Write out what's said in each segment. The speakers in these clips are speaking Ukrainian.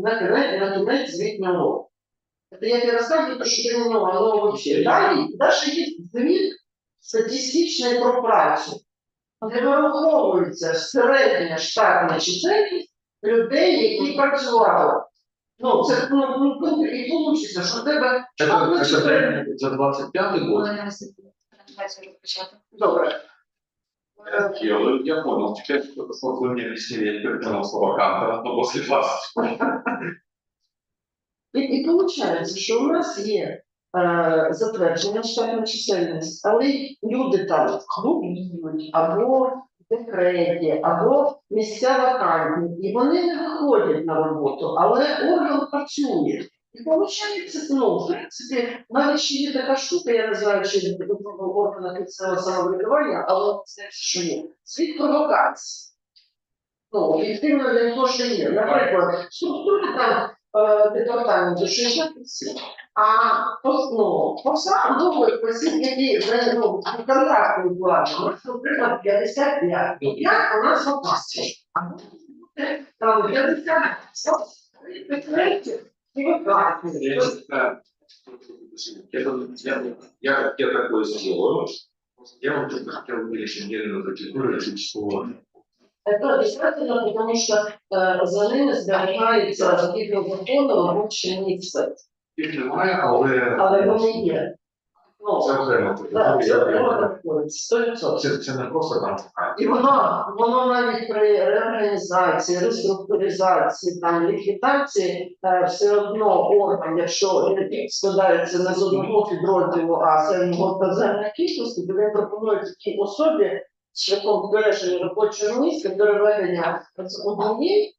на кінець, на кінець звітнього року. Это я тебе рассказываю, то, что ну, оно вообще. Далі, даже є звіт статистичний про працю, де вираховується середня штатна чисельність людей, які працювали. Ну, це ну, ну, ну, і вийде, що в тебе штатна Это, чисельність. это за 25 год. Коли не висить презентацію розпочати. Добре. Я, понял, теперь что вы мне объяснили, я теперь понял слова Кантера, но после вас. І, і виходить, що у нас є е, затверджена штатна чисельність, але люди там хворіють або в декреті, або місця вакантні, і вони не виходять на роботу, але орган працює. І виходить, ну, в принципі, навіть ще є така штука, я не знаю, чи в органах місцевого самоврядування, але це що є. Світ провокації. Ну, об'єктивно для того, що є. Наприклад, структури там департаменту 60 осіб, а пос- ну, посадових осіб, які вже ну, контрактні вкладені, наприклад, 55. І 5 у нас в опасі. Там 50 підтримки і викладені. Я, это, я, я, я такое сделаю. Я вам только хотел увеличить недельную категорию число. Это обязательно, потому что э, за ними зберігається згідно закону робоче місце. Їх немає, але Але вони є. Ну, це окремо. так, це 100%. Це, це не просто там. І воно, воно навіть при реорганізації, реструктуризації, там, ліквідації, е, все одно орган, якщо він складається не з одного підрозділу, а з одного казенної кількості, то він пропонує такій особі шляхом збереження робочого місця, переведення з однієї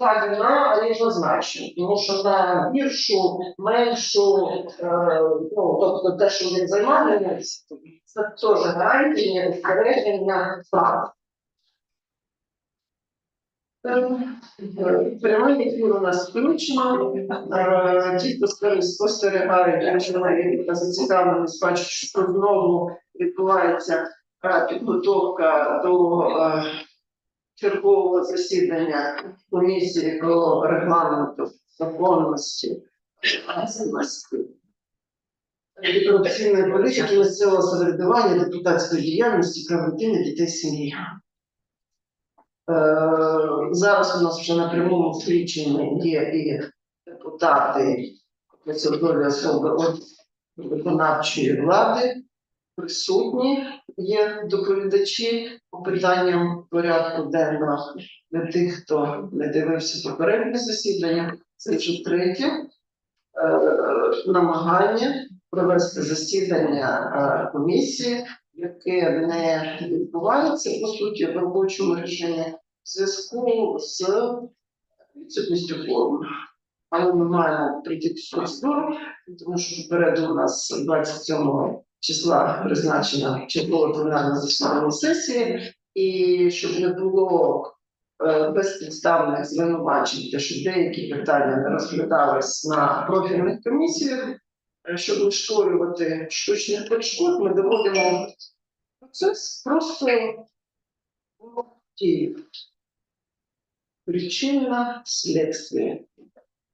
посади на рівнозначну, тому що на більшу, меншу, е, ну, тобто те, що він займає, це теж гарантія збереження прав. Прямий ефір у нас включено. Е, Ті, хто спостерігають, якщо вони зацікавленість, бачать, що знову відбувається е, підготовка до е, чергового засідання комісії про регламенту законності, антикорупційної політики, місцевого самоврядування, депутатської діяльності, прав дитини, дітей сім'ї. Е, Зараз у нас вже на прямому включенні є і депутати посадові особи от виконавчої влади, присутні є доповідачі по питанням порядку денного для тих, хто не дивився попереднє засідання. Це вже третє е, намагання провести засідання е, комісії, яке не відбувається по суті в робочому режимі в зв'язку з відсутністю форми. Але ми маємо прийти цю процедуру, тому що попереду у нас 27 числа призначена чергова пленарна засідання сесії, і щоб не було е, безпідставних звинувачень, що деякі питання не розглядались на профільних комісіях, е, щоб не створювати штучних перешкод, ми доводимо процес просто в дії. Причина следствия.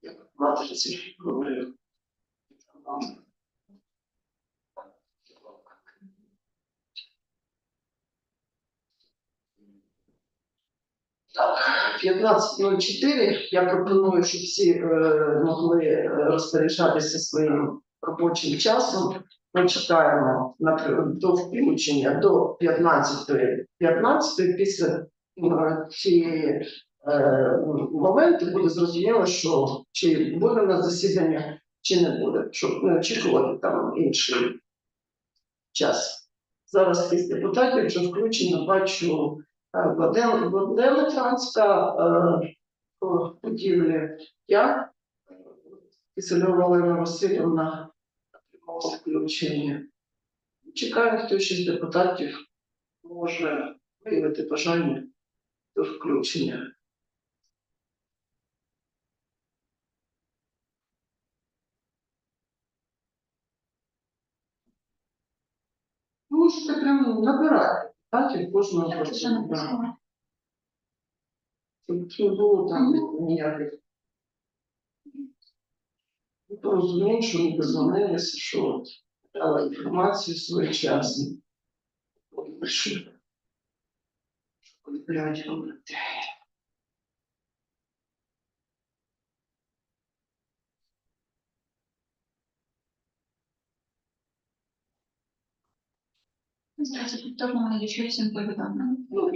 Як матриці говорив. 15.04. Я пропоную, щоб всі е, могли е, розпоряджатися своїм робочим часом. Ми на до включення до 15.15. 15 після е, цієї моменту буде зрозуміло, що чи буде на засідання, чи не буде, щоб не очікувати там інший час. Зараз із депутатів вже включено, бачу е, Франська, е, по будівлі я, е, Олена Васильівна, прямого включення. Чекаю, хто ще з депутатів може виявити бажання до включення. Можете прямо набирати бачить кожного Я це Щоб не було там ніяких. Ну, то що ми дозвонилися, що дали інформацію своєчасно. Ой, що? Блядь, говорити. Зараз повторно надішлю всім повідомлення. Ну,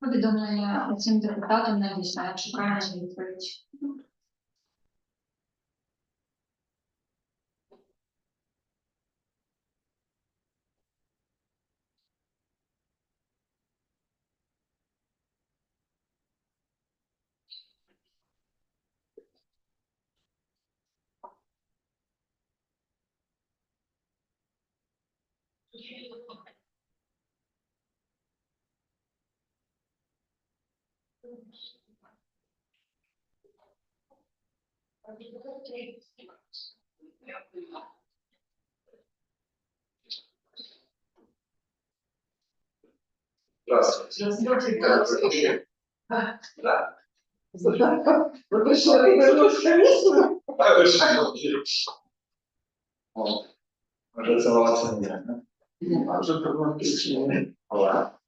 Повідомлення цим депутатам надіслаю, чекаємо на відповідь. Здравствуйте. Да. Ви прийшли виборчу комісію? О, Може цілуватися не можна. Ні, а вже проблематичні. Ладно. Слово брать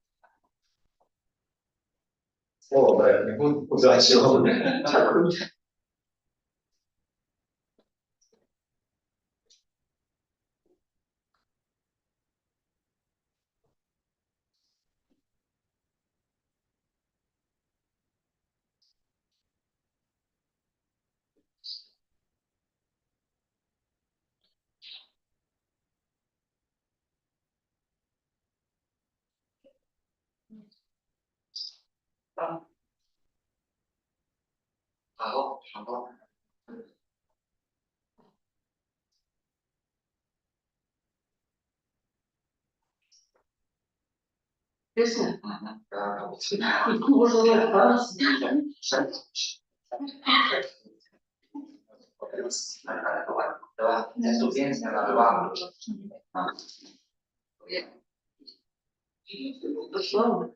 не буду. Удачи вам. Дякую. Алло, алло. Пісня? Да, Може, не раз. Дошла? Ну, там меня и так видно, что Так,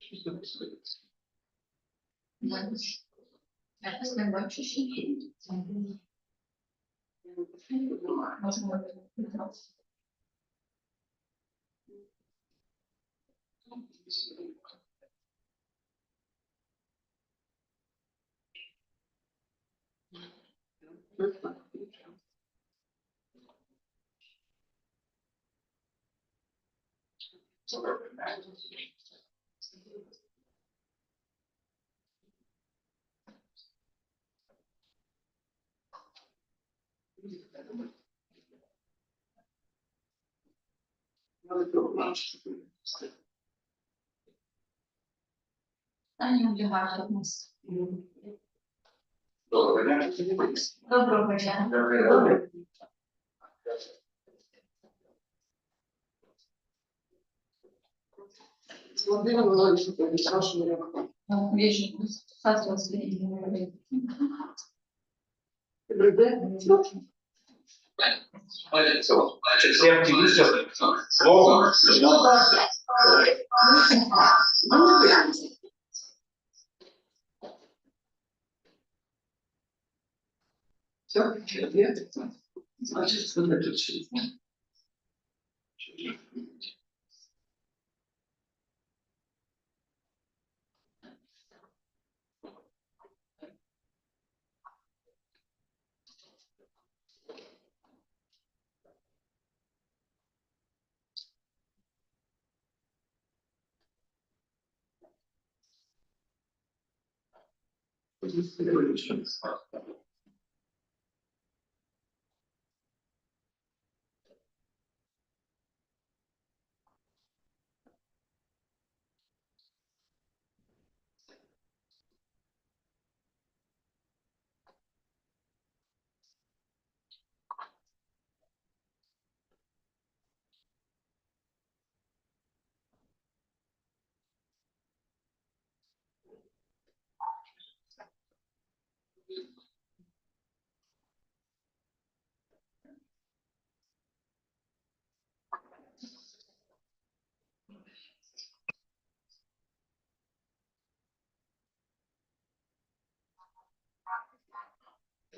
Thank one. Питання облігатність. Доброго дня. Доброго дня. Добре. Володимир Володимирович, прошу реагувати. Вижу, садство свої. Добрий день. Значить, всі активісти слово. Все, Just the.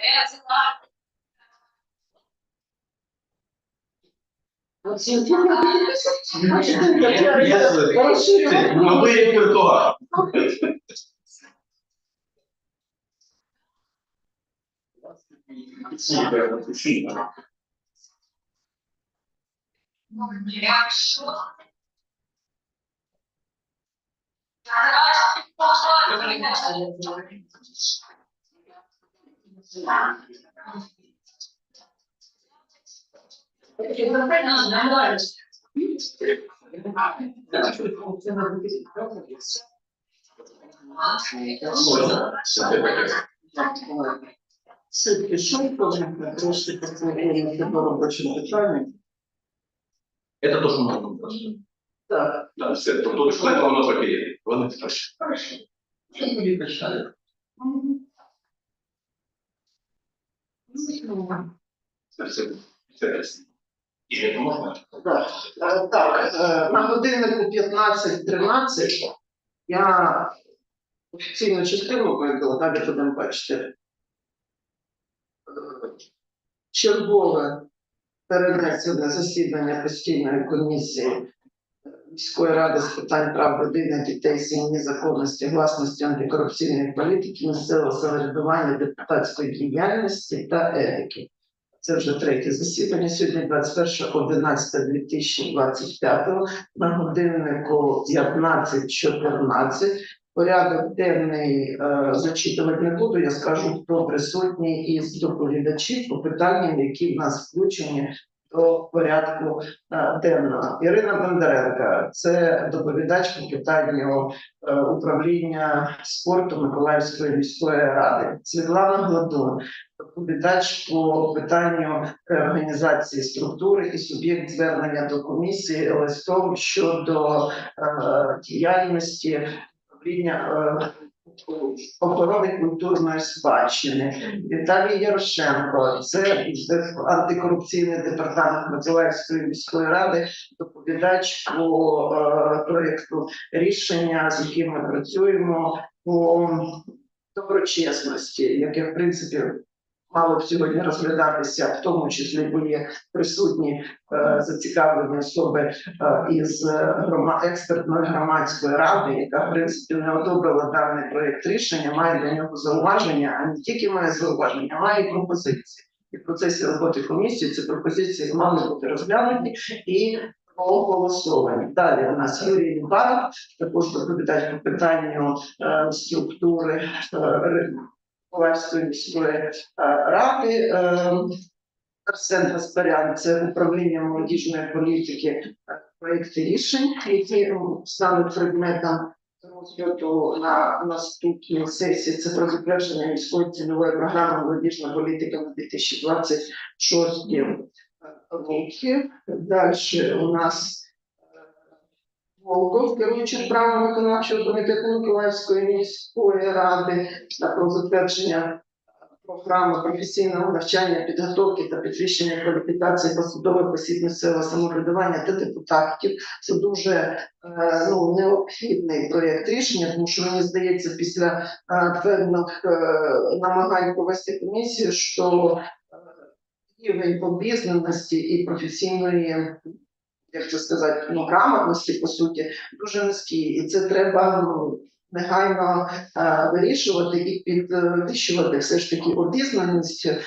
Yeah, it's a lot. I'm waiting Це пішов, коли ми трошки поговорили по робочим питанням. Это тоже можно просто. Так, Да, все, то, то, что это у нас окей. Ладно, хорошо. Е, так, е, на годиннику 15.13 я офіційну частину вивела, далі будемо бачити. Е, Чергове перенесене засідання постійної комісії міської ради з питань прав людини, дітей, сім'ї, законності, власності, антикорупційної політики, місцевого самоврядування, депутатської діяльності та етики. Це вже третє засідання. Сьогодні 21.11.2025, на годиннику 15.14. Порядок денний е, зачитувати не буду. Я скажу, хто присутній із доповідачів по питанням, які в нас включені до порядку е, денного. Ірина Бондаренко, це доповідач по питанню е, управління спорту Миколаївської міської ради. Світлана Гладун, доповідач по питанню реорганізації структури і суб'єкт звернення до комісії листом щодо е, діяльності управління охорони культурної спадщини. Віталій Ярошенко, це антикорупційний департамент Миколаївської міської ради, доповідач по е, проєкту рішення, з яким ми працюємо по доброчесності, яке в принципі мало б сьогодні розглядатися, в тому числі були присутні е, зацікавлені особи е, із е, грома- експертної громадської ради, яка в принципі не одобрила даний проєкт рішення, має до нього зауваження, а не тільки має зауваження, має і пропозиції. І в процесі роботи комісії ці пропозиції мали бути розглянуті і проголосовані. Далі у нас Юрій Барак, також доповідач по питанню е, структури е, Ковальської ради. Е, Арсен Гаспарян, це управління молодіжної політики, е, проєкти рішень, які стануть предметом розгляду на наступній сесії. Це про затвердження міської цільової програми молодіжна політика на 2026 роки. Далі у нас Волков, керуючий правом виконавчого комітету Миколаївської міської ради та про затвердження програми професійного навчання, підготовки та підвищення кваліфікації посадових осіб місцевого самоврядування та депутатів. Це дуже е, ну, необхідний проєкт рішення, тому що мені здається, після певних е, намагань провести комісію, що е, рівень обізнаності і професійної, як це сказати, ну, грамотності, по суті, дуже низький. І це треба ну, негайно е, вирішувати і підвищувати все ж таки обізнаність, е,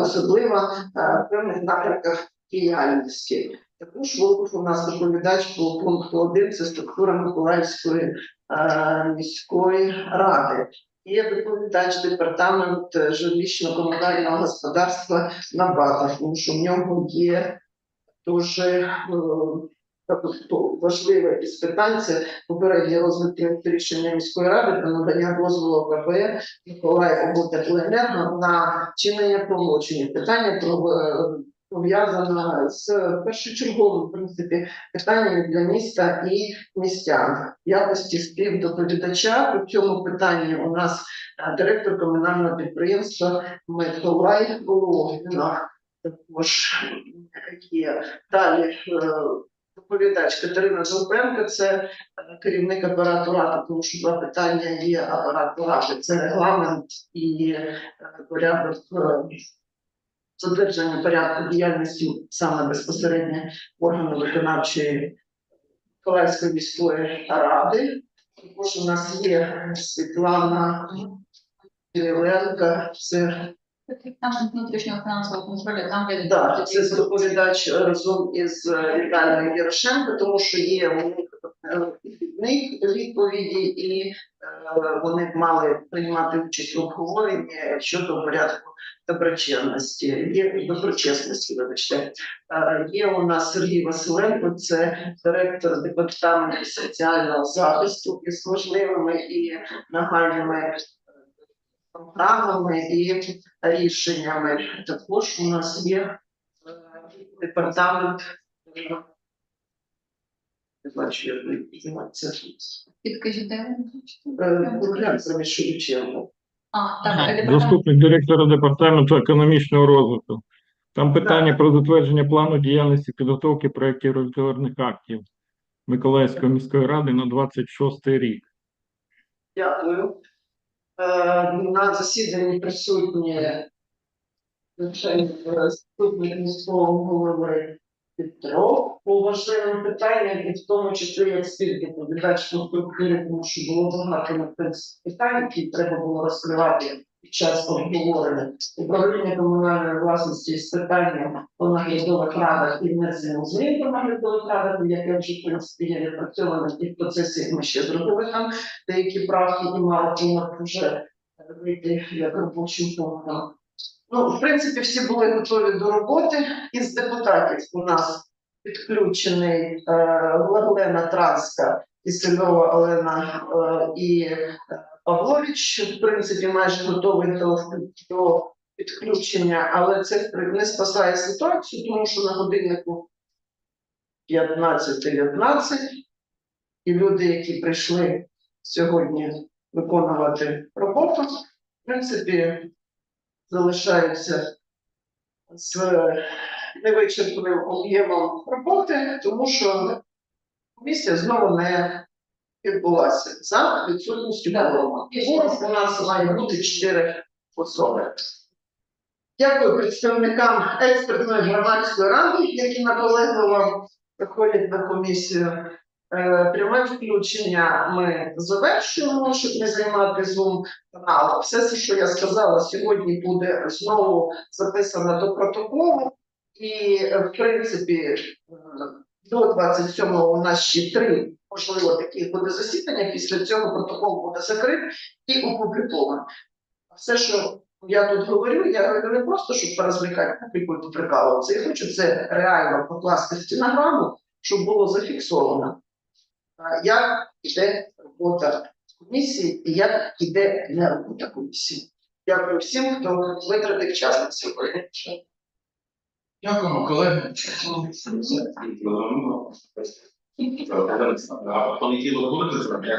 особливо е, в певних напрямках діяльності. Також Волков у нас доповідач по пункту 1 – це структура Миколаївської е, міської ради. Є доповідач департамент е, жилищно-комунального господарства на БАТах, тому що в нього є дуже е, тобто важливе із питань це попередній розвиток рішення міської ради про надання дозволу КП Миколаїв Обленерго на чинення правочині. Питання про е, пов'язане з першочерговим в принципі питаннями для міста і містян. Якості співдоповідача по цьому питанні у нас е, директор комунального підприємства Миколай Логвіна. Також є далі. е, Доповідач Катерина Довбенко, це е, керівник апарату ради, тому що два питання є апарату ради. Це регламент і е, порядок е, затвердження порядку діяльності саме безпосередньо органу виконавчої Миколаївської міської ради. Також у нас є Світлана Кириленко, це Там внутрішнього фінансового контролю, там де Так, це доповідач разом із е, Віталієм Ярошенко, тому що є у них е, них відповіді, і е, вони мали приймати участь в обговоренні щодо порядку доброчесності. Є доброчесності, вибачте. Е, Є у нас Сергій Василенко, це директор департаменту соціального захисту із важливими і нагальними програмами і рішеннями. Також у нас є е, департамент. е, бачу, як називається. підкажіть, де ви? Е, так, департамент. Заступник директора департаменту економічного розвитку. Там питання так. про затвердження плану діяльності підготовки проєктів регуляторних актів Миколаївської міської ради на 26 рік. Дякую. Е, На засіданні присутні заступник міського голови Петров по важливим питанням, і в тому числі як співдоповідач по структурі, тому що було багато на питань, які треба було розкривати під час обговорення. Управління комунальної власності з питанням по наглядових радах і внесення змін по наглядових радах, яке вже в принципі є відпрацьоване і в процесі ми ще зробили там деякі правки і мали пункт вже вийти як робочим пунктом. Ну, в принципі, всі були готові до роботи. Із депутатів у нас підключений е, Владлена Транська, Кисельова Олена е, і е, Павлович. В принципі, майже готовий до, до підключення, але це не спасає ситуацію, тому що на годиннику 15-19 і люди, які прийшли сьогодні виконувати роботу, в принципі, залишаються з невичерпним об'ємом роботи, тому що комісія знову не відбулася за відсутністю кворуму. Кворум у нас має бути чотири особи. Дякую представникам експертної громадської ради, які наполегливо приходять на комісію. Е, Пряме включення ми завершуємо, щоб не займати Zoom канал. Все, що я сказала, сьогодні буде знову записано до протоколу. І, е, в принципі, е, до 27-го у нас ще три, можливо, таких буде засідання. Після цього протокол буде закритий і опублікований. Все, що я тут говорю, я говорю не просто, щоб порозвлекати, наприклад, прикалуватися. Я хочу це реально покласти в стенограму, щоб було зафіксовано, як іде робота комісії і як іде не робота комісії. Дякую всім, хто витратив час на сьогодні. Дякуємо, колеги. Понеділок будете зробити?